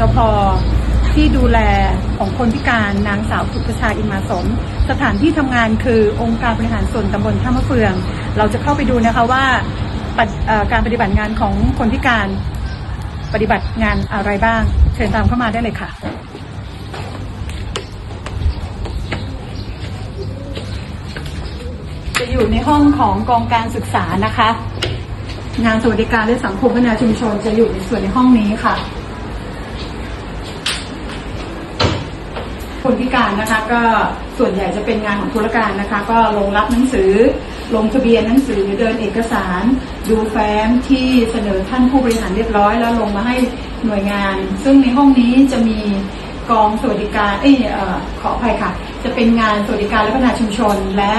จพที่ดูแลของคนพิการนางสาวสุภชาอินมาสม สถานที่ทำงานคือองค์การบริหารส่วนตำบลท่ามะเฟือง เราจะเข้าไปดูนะคะว่าการปฏิบัติงานของคนพิการปฏิบัติงานอะไรบ้าง เชิญตามเข้ามาได้เลยค่ะ จะอยู่ในห้องของกองการศึกษานะคะ งานสวัสดิการและสังคมพัฒนาชุมชนจะอยู่ในส่วนในห้องนี้ค่ะ คนพิการนะคะก็ส่วนใหญ่จะเป็นงานของธุรการนะคะ ก็ลงรับหนังสือ ลงทะเบียนหนังสือเดินเอกสาร ดูแฟ้มที่เสนอท่านผู้บริหารเรียบร้อย แล้วลงมาให้หน่วยงาน ซึ่งในห้องนี้จะมีกองสวัสดิการเอ้ยเอ่อขออภัยค่ะ จะเป็นงานสวัสดิการและพัฒนาชุมชนและ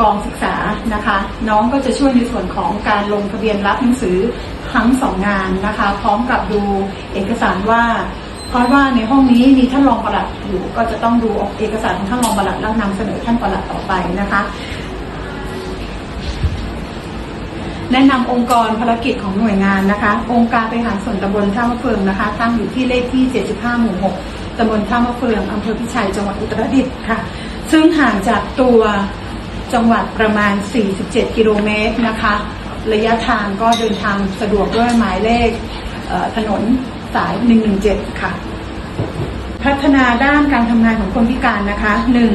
กองศึกษานะคะ น้องก็จะช่วยในส่วนของการลงทะเบียนรับหนังสือทั้งสองงานนะคะ พร้อมกับดูเอกสารว่า เพราะว่าในห้องนี้มีท่านรองปลัดอยู่ก็จะต้องดูเอกสารของท่านรองปลัดแล้วนำเสนอท่านปลัดต่อไปนะคะแนะนำองค์กรภารกิจของหน่วยงานนะคะ องค์การบริหารส่วนตำบลท่ามะเฟืองนะคะ ตั้งอยู่ที่เลขที่ 75 หมู่ 6ตำบลท่ามะเฟืองอำเภอพิชัย จังหวัดอุตรดิตถ์ค่ะ ซึ่งห่างจากตัวจังหวัดประมาณ 47 กิโลเมตรนะคะ ระยะทางก็เดินทางสะดวกด้วยหมายเลขถนน สาย 117 ค่ะ พัฒนาด้านการทำงานของคนพิการนะคะหนึ่ง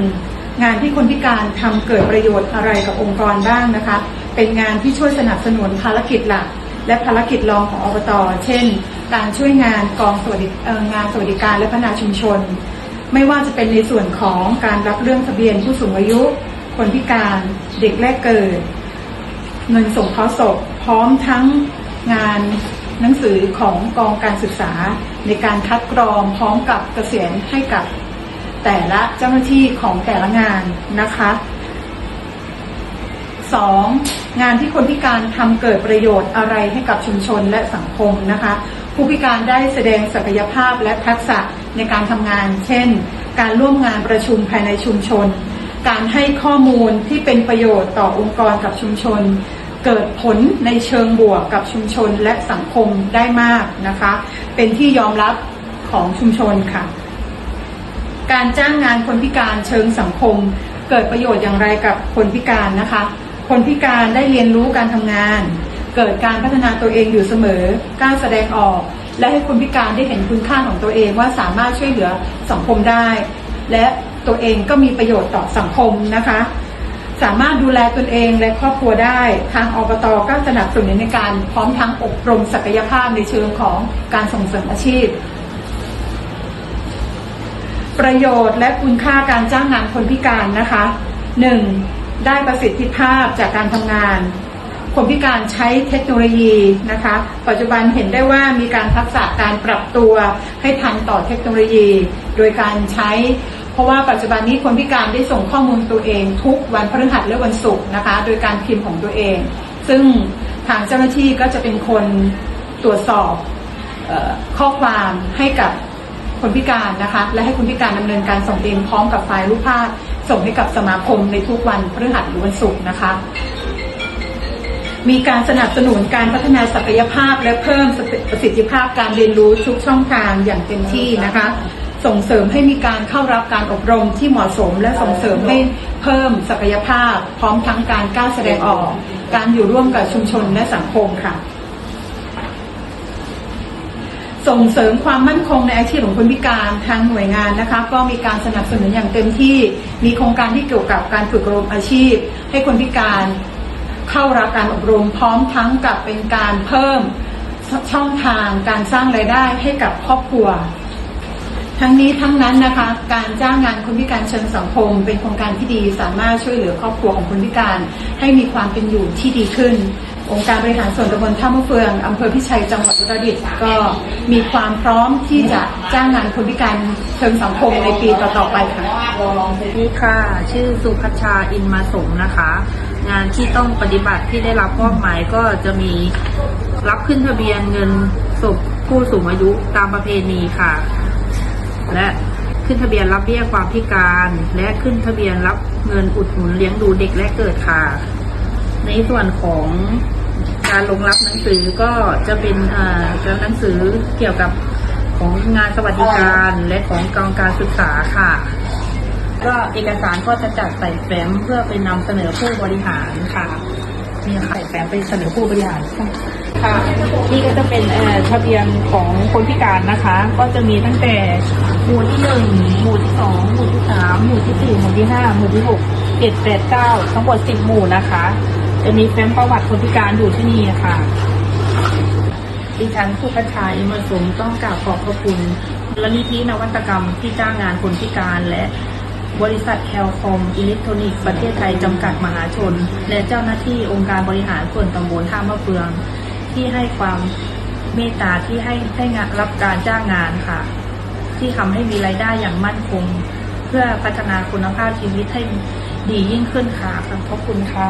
งานที่คนพิการทำเกิดประโยชน์อะไรกับองค์กรบ้างนะคะ เป็นงานที่ช่วยสนับสนุนภารกิจหลัก และภารกิจรองของอบต เช่น การช่วยงานกองสวัสดิงานสวัสดิการและพัฒนาชุมชน ไม่ว่าจะเป็นในส่วนของการรับเรื่องทะเบียนผู้สูงอายุ คนพิการเด็กแรกเกิด เงินส่งเคราะห์ศพพร้อมทั้งงาน หนังสือของกองการศึกษาในการคัดกรองพร้อมกับเกษียณให้กับแต่ละเจ้าหน้าที่ของแต่ละงานนะคะสองงานที่คนพิการทำเกิดประโยชน์อะไรให้กับชุมชนและสังคมนะคะ ผู้พิการได้แสดงศักยภาพและทักษะในการทำงาน เช่น การร่วมงานประชุมภายในชุมชน การให้ข้อมูลที่เป็นประโยชน์ต่อองค์กรกับชุมชน เกิดผลในเชิงบวกกับชุมชนและสังคมได้มากนะคะ เป็นที่ยอมรับของชุมชนค่ะ การจ้างงานคนพิการเชิงสังคม เกิดประโยชน์อย่างไรกับคนพิการนะคะ คนพิการได้เรียนรู้การทำงาน เกิดการพัฒนาตัวเองอยู่เสมอกล้าแสดงออก และให้คนพิการได้เห็นคุณค่าของตัวเองว่าสามารถช่วยเหลือสังคมได้ และตัวเองก็มีประโยชน์ต่อสังคมนะคะ สามารถดูแลตนเองและครอบครัวได้ ทางอบตก็สนับสนุนในการพร้อมทั้งอบรมศักยภาพในเชิงของการส่งเสริมอาชีพ ประโยชน์และคุณค่าการจ้างงานคนพิการนะคะ 1. ได้ประสิทธิภาพจากการทำงานคนพิการใช้เทคโนโลยีนะคะ ปัจจุบันเห็นได้ว่ามีการทักษะการปรับตัวให้ทันต่อเทคโนโลยี โดยการใช้ เพราะว่าปัจจุบันนี้คนพิการได้ส่งข้อมูลตัวเอง ทุกวันพฤหัสและวันศุกร์นะคะ โดยการพิมพ์ของตัวเอง ซึ่งทางเจ้าหน้าที่ก็จะเป็นคนตรวจสอบออข้อความให้กับคนพิการนะคะ และให้คนพิการดำเนินการส่งเองพร้อมกับไฟล์รูปภาพ ส่งให้กับสมาคมในทุกวันพฤหัสหรือวันศุกร์นะคะ มีการสนับสนุนการพัฒนาศักยภาพ และเพิ่มประสิทธิภาพการเรียนรู้ทุกช่องทางอย่างเต็มที่นะคะ ส่งเสริมให้มีการเข้ารับการอบรมที่เหมาะสม และส่งเสริมให้เพิ่มศักยภาพ พร้อมทั้งการกล้าแสดงออก การอยู่ร่วมกับชุมชนและสังคมค่ะ ส่งเสริมความมั่นคงในอาชีพของคนพิการทางหน่วยงานนะคะ ก็มีการสนับสนุนอย่างเต็มที่มีโครงการที่เกี่ยวกับการฝึกอบรมอาชีพ ให้คนพิการเข้ารับการอบรมพร้อมทั้งกับเป็นการเพิ่มช่องทางการสร้างรายได้ให้กับครอบครัว ทั้งนี้ทั้งนั้นนะคะการจ้างงานคนพิการเชิงสังคม เป็นโครงการที่ดีสามารถช่วยเหลือครอบครัวของคนพิการ ให้มีความเป็นอยู่ที่ดีขึ้น องค์การบริหารส่วนตำบลท่ามะเฟืองอำเภอพิชัยจังหวัดอุตรดิตถ์ก็มีความพร้อมที่จะจ้างงานคนพิการเชิงสังคมในปีต่อๆไปค่ะสวัสดีค่ะ ชื่อสุพัชชาอินมาสมนะคะ งานที่ต้องปฏิบัติที่ได้รับมอบหมายก็จะมีรับขึ้นทะเบียนเงินศพผู้สูงอายุตามประเพณีค่ะ และขึ้นทะเบียนรับเบี้ยความพิการ และขึ้นทะเบียนรับเงินอุดหนุนเลี้ยงดูเด็กและเกิดค่ะ ในส่วนของการลงรับหนังสือก็จะเป็นจะหนังสือเกี่ยวกับของงานสวัสดิการและของกองการศึกษาค่ะ ก็เอกสารก็จะจัดใส่แฟ้มเพื่อไปนำเสนอผู้บริหารค่ะนี่ค่ะใส่แฟ้มไปเสนอผู้บริหารค่ะค่ะนี่ก็จะเป็นทะเบียนของคนพิการนะคะ ก็จะมีตั้งแต่ หมู่ที่หนึ่งหมู่ที่สองหมู่ที่สามหมู่ที่สี่หมู่ที่ห้าหมู่ที่หกเจ็ดแปดเก้าทั้งหมดสิบหมู่นะคะ จะมีแฟ้มประวัติคนพิการอยู่ที่นี่ค่ะดิฉันผู้พัชาอิมสมต้องกราบขอบพระคุณมูลนิธินวัตกรรมที่จ้างงานคนพิการและบริษัทแคลคอมอิเล็กทรอนิกส์ประเทศไทยจำกัดมหาชน และเจ้าหน้าที่องค์การบริหารส่วนตำบลท่ามะเฟือง ที่ให้ความเมตตาที่ให้ให้งานรับการจ้างงานค่ะ ที่ทำให้มีรายได้อย่างมั่นคง เพื่อพัฒนาคุณภาพชีวิตให้ดียิ่งขึ้นค่ะขอบคุณค่ะ